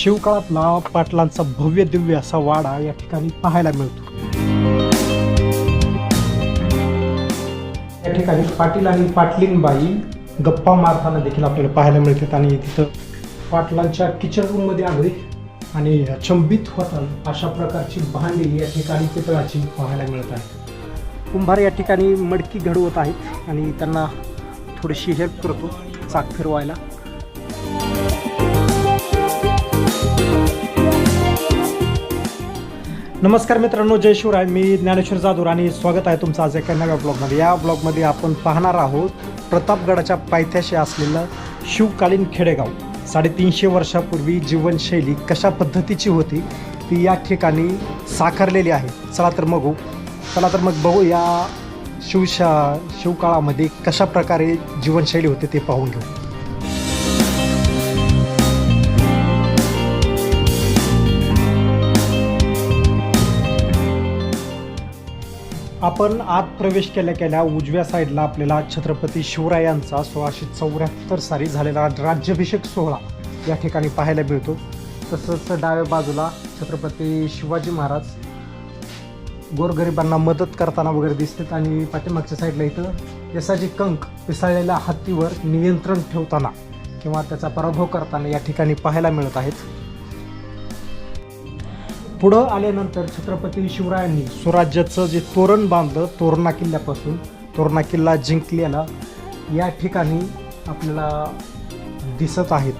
शिवकाळातला पाटलांचा भव्य दिव्य असा वाडा या ठिकाणी पाहायला मिळतो. या ठिकाणी पाटील आणि पाटलींबाई गप्पा मारताना देखील आपल्याला पाहायला मिळतात आणि तिथं पाटलांच्या किचन रूममध्ये अगदी आणि अचंबित होतात अशा प्रकारची भांडी या ठिकाणी पितळाची पाहायला मिळत आहे कुंभार या ठिकाणी मडकी घडवत आहेत आणि त्यांना थोडीशी हेल्प करतो चाक फिरवायला. नमस्कार मित्रांनो जय शिवराय. मी ज्ञानेश्वर जाधव आणि स्वागत आहे तुमचं आज एका नव्या ब्लॉगमध्ये या ब्लॉगमध्ये आपण पाहणार आहोत प्रतापगडाच्या पायथ्याशी असलेलं शिवकालीन खेडेगाव. साडेतीनशे वर्षापूर्वी जीवनशैली कशा पद्धतीची होती ती या ठिकाणी साकारलेली आहे. चला तर बघू. चला तर मग बघू या शिवशा शिवकाळामध्ये कशा प्रकारे जीवनशैली होते ते पाहून घेऊ. आपण आत प्रवेश केल्या केल्या उजव्या साईडला आपल्याला छत्रपती शिवरायांचा सोळाशे चौऱ्याहत्तर साली झालेला राज्याभिषेक सोहळा या ठिकाणी पाहायला मिळतो. तसंच डाव्या बाजूला छत्रपती शिवाजी महाराज गोरगरिबांना मदत करताना वगैरे दिसतात आणि पाठीमागच्या साईडला इथं यसाची कंक पिसाळलेल्या हत्तीवर नियंत्रण ठेवताना किंवा त्याचा पराभव करताना या ठिकाणी पाहायला मिळत आहेत. पुढं आल्यानंतर छत्रपती शिवरायांनी स्वराज्याचं जे तोरण बांधलं तोरणा किल्ल्यापासून तोरणा किल्ला जिंकलेला या ठिकाणी आपल्याला दिसत आहेत.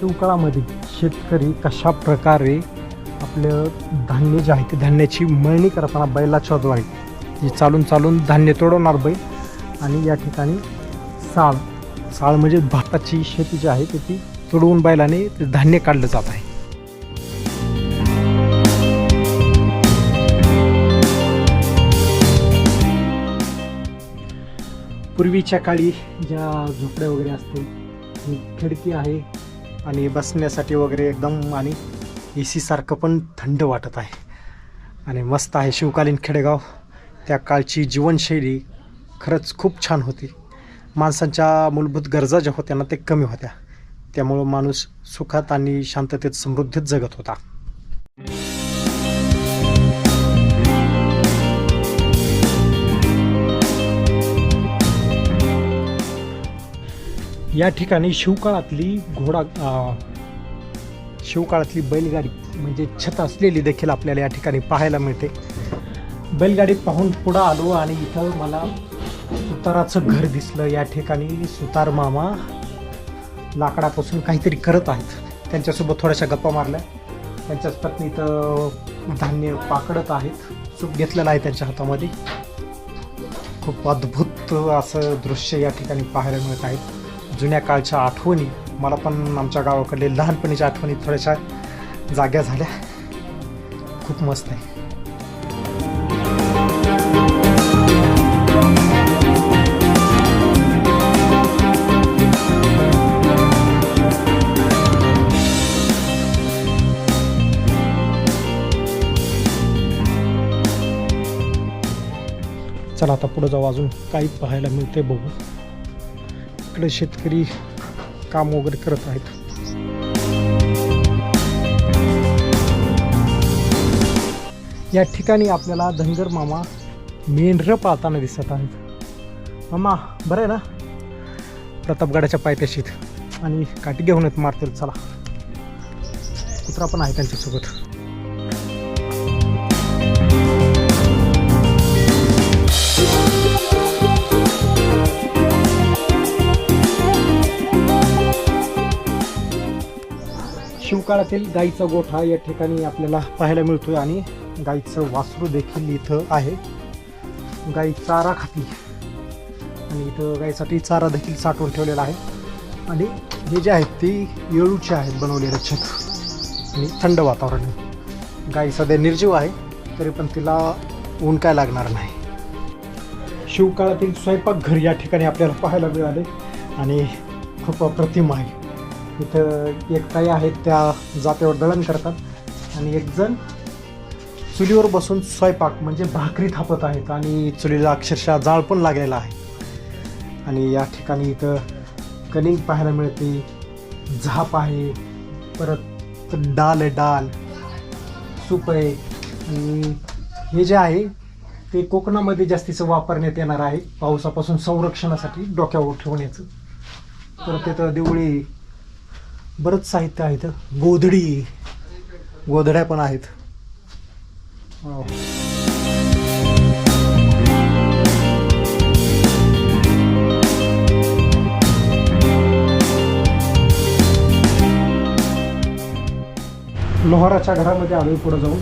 शिवकाळामध्ये शेतकरी कशा प्रकारे आपलं धान्य जे आहे ते धान्याची मळणी करताना बैलाच्या द्वारे जे चालून चालून धान्य तोडवणार बैल. आणि या ठिकाणी साळ साळ म्हणजे भाताची शेती जी आहे ते ती तोडवून बैलाने ते धान्य काढलं जात आहे. पूर्वीच्या काळी ज्या झोपड्या वगैरे असतील खिडकी आहे आणि बसण्यासाठी वगैरे एकदम आणि ए सीसारखं पण थंड वाटत आहे. आणि मस्त आहे शिवकालीन खेडेगाव. त्या काळची जीवनशैली खरंच खूप छान होती. माणसांच्या मूलभूत गरजा ज्या होत्या ना ते कमी होत्या. त्यामुळं माणूस सुखात आणि शांततेत समृद्धीत जगत होता. या ठिकाणी शिवकाळातली घोडा शिवकाळातली बैलगाडी म्हणजे छत असलेली देखील आपल्याला या ठिकाणी पाहायला मिळते. बैलगाडी पाहून पुढं आलो आणि इथं मला सुताराचं घर दिसलं. या ठिकाणी सुतार मामा लाकडापासून काहीतरी करत आहेत. त्यांच्यासोबत थोड्याशा गप्पा मारल्या. त्यांच्याच पत्नी इथं धान्य पाकडत आहेत. सूप घेतलेलं आहे त्यांच्या हातामध्ये. खूप अद्भुत असं दृश्य या ठिकाणी पाहायला मिळत आहे. जुन्या काळच्या आठवणी मला पण आमच्या गावाकडले लहानपणीच्या आठवणी थोड्याशा जाग्या झाल्या. खूप मस्त आहे. चला आता पुढे जाऊ. अजून काही पाहायला मिळते बघू. इकडे शेतकरी काम वगैरे करत आहेत. या ठिकाणी आपल्याला धनगर मामा मेंढरं पाळताना दिसत आहेत. मामा बरं आहे ना? प्रतापगडाच्या पायथ्याशीत. आणि काठी घेऊन येत मारतील चला. कुत्रा पण आहे त्यांच्यासोबत. काळातील गाईचा गोठा या ठिकाणी आपल्याला पाहायला मिळतोय आणि गाईचं वासरू देखील इथं आहे. गाई चारा खाती. आणि इथं गाईसाठी चारा देखील साठवून ठेवलेला आहे. आणि हे जे आहेत ते येळूचे आहेत बनवलेले छत आणि थंड वातावरण. गाई सध्या निर्जीव आहे तरी पण तिला ऊन काय लागणार नाही. शिवकाळातील स्वयंपाकघर या ठिकाणी आपल्याला पाहायला मिळाले. आणि खूप अप्रतिम आहे. इथं एक ताई आहेत त्या जात्यावर दळण करतात. आणि एक जण चुलीवर बसून स्वयंपाक म्हणजे भाकरी थापत आहेत आणि चुलीला अक्षरशः जाळ पण लागलेला आहे. आणि या ठिकाणी इथं कलिंग पाहायला मिळते झाप आहे परत डाल आहे डाल सूप आहे. आणि हे जे आहे ते कोकणामध्ये जास्तीचं वापरण्यात येणार आहे. पावसापासून संरक्षणासाठी डोक्यावर ठेवण्याचं. परत तिथं देवळी बरंच साहित्य आहे इथं गोधडी. गोधड्या पण आहेत. हो. लोहाराच्या घरामध्ये आलोय पुढे जाऊन.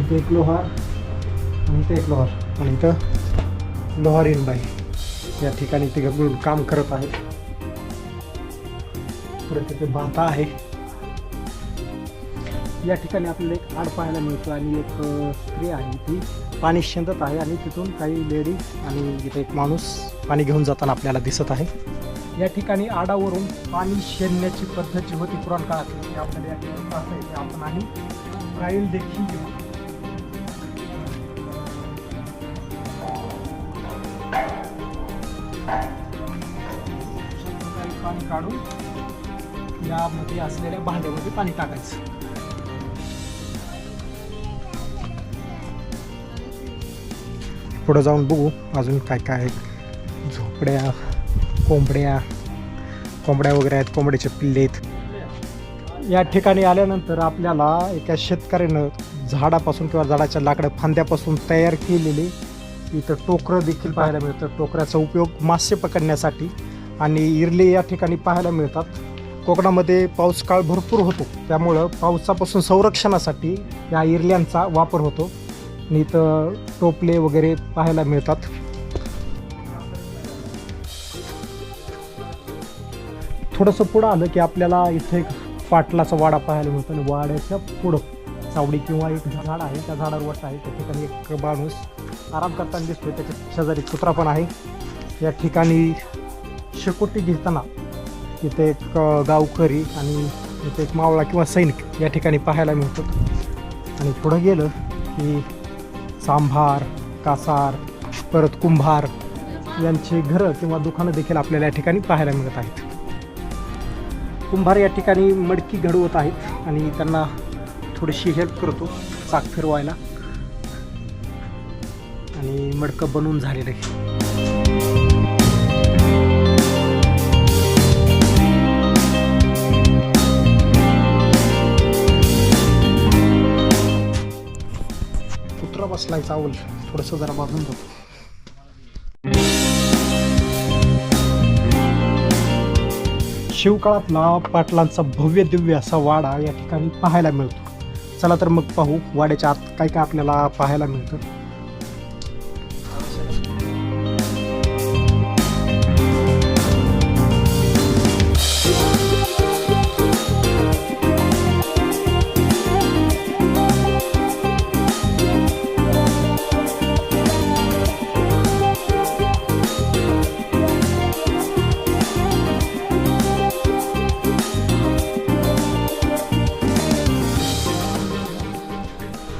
इथे एक लोहार आणि इथे एक लोहार. आणि इथं लोहारीनबाई या ठिकाणी ते घरून काम करत आहेत. पुढे तिथे बाता आहे या ठिकाणी आपल्याला एक आड पाहायला मिळतो आणि एक स्त्री आहे. ती पाणी शेंदत आहे आणि तिथून काही लेडीज आणि इथे एक माणूस पाणी घेऊन जाताना आपल्याला दिसत आहे. या ठिकाणी आडावरून पाणी शेंदण्याची पद्धत जी होती पुराण काळात ती आपल्याला या ठिकाणी पाहता येते. आपण आणि राईल देखील घेऊ. पाणी काढून यामध्ये असलेल्या भांड्यामध्ये पाणी टाकायचं. पुढं जाऊन बघू अजून काय काय आहेत. झोपड्या कोंबड्या कोंबड्या वगैरे आहेत कोंबड्याचे पिल्ले आहेत. या ठिकाणी आल्यानंतर आपल्याला एका शेतकऱ्यानं झाडापासून किंवा झाडाच्या लाकडं फांद्यापासून तयार केलेली इथं टोकरं देखील पाहायला मिळतं टोकऱ्याचा उपयोग मासे पकडण्यासाठी आणि इरले या ठिकाणी पाहायला मिळतात. कोकणामध्ये पाऊस काळ भरपूर होतो. त्यामुळं पावसापासून संरक्षणासाठी या इरल्यांचा वापर होतो. आणि इथं टोपले वगैरे पाहायला मिळतात. थोडंसं पुढं आलं की आपल्याला इथे एक पाटलाचा वाडा पाहायला मिळतो. आणि वाड्याच्या पुढं चावडी किंवा एक झाड आहे. त्या झाडावर आहे. त्या ठिकाणी एक माणूस आराम करताना दिसतोय. त्याच्या शेजारी कुत्रा पण आहे. या ठिकाणी शेकोटी घेताना इथे एक गावकरी आणि इथे एक मावळा किंवा सैनिक या ठिकाणी पाहायला मिळतो. आणि पुढं गेलं की सांभार कासार परत कुंभार यांची घरं किंवा दुकानं देखील आपल्याला या ठिकाणी पाहायला मिळत आहेत. कुंभार या ठिकाणी मडकी घडवत आहेत आणि त्यांना थोडीशी हेल्प करतो चाक फिरवायला. आणि मडकं बनवून झालेलं आहे. कुत्रा बसलाय चावल थोडंसं जरा बाजून जातो शिवकाळातला पाटलांचा भव्य दिव्य असा वाडा या ठिकाणी पाहायला मिळतो. चला तर मग पाहू वाड्याच्या आत काय काय आपल्याला पाहायला मिळतं.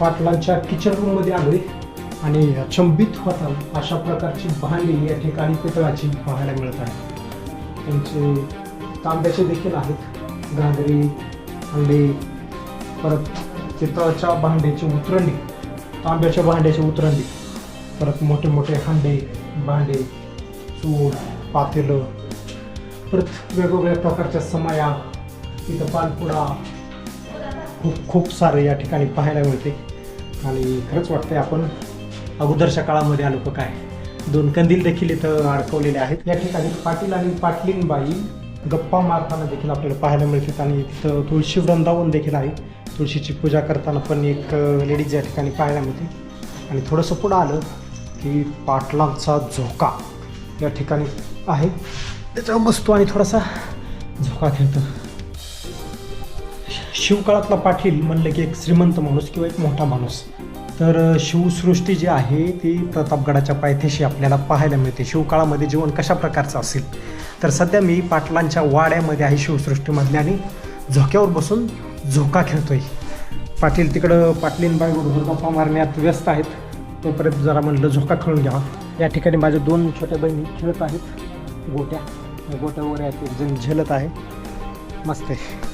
पाटलांच्या किचन रूममध्ये आले आणि अचंबित होता अशा प्रकारची भांडी या ठिकाणी पितळाची पाहायला मिळत आहे त्यांचे तांब्याचे देखील आहेत. घागरी अंडे परत पितळाच्या भांड्याची उतरंडी तांब्याच्या भांड्याची उतरंडी परत मोठे मोठे हांडे भांडे चूड पातेलं परत वेगवेगळ्या प्रकारच्या समया इथं पानपुडा खूप खूप सारं या ठिकाणी पाहायला मिळते. आणि खरंच वाटतंय आपण अगोदरच्या काळामध्ये आलो का काय. दोन कंदील देखील इथं अडकवलेले आहेत. या ठिकाणी पाटील आणि पाटलींबाई गप्पा मारताना देखील आपल्याला पाहायला मिळतात. आणि तिथं तुळशी वृंदावन देखील आहे. तुळशीची पूजा करताना पण एक लेडीज या ठिकाणी पाहायला मिळते. आणि थोडंसं पुढं आलं की पाटलांचा झोका या ठिकाणी आहे. त्याच्यावर बसतो आणि थोडासा झोका खेळतो. शिवकाळातला पाटील म्हणलं की एक श्रीमंत माणूस किंवा एक मोठा माणूस. तर शिवसृष्टी जी आहे ती प्रतापगडाच्या पायथ्याशी आपल्याला पाहायला मिळते. शिवकाळामध्ये जीवन कशा प्रकारचं असेल? तर सध्या मी पाटलांच्या वाड्यामध्ये आहे शिवसृष्टीमधल्या आणि झोक्यावर बसून झोका खेळतोय. पाटील तिकडं पाटलीन गप्पा मारण्यात व्यस्त आहेत. तोपर्यंत जरा म्हणलं झोका खेळून घ्यावा. या ठिकाणी माझ्या दोन छोट्या बहिणी खेळत आहेत. गोट्या. या गोट्यावर आहेत एक जण झेलत आहे. मस्त आहे.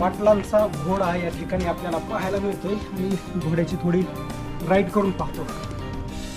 पाटलांचा घोडा या ठिकाणी आपल्याला पाहायला मिळतोय. मी घोड्याची थोडी राईड करून पाहतो.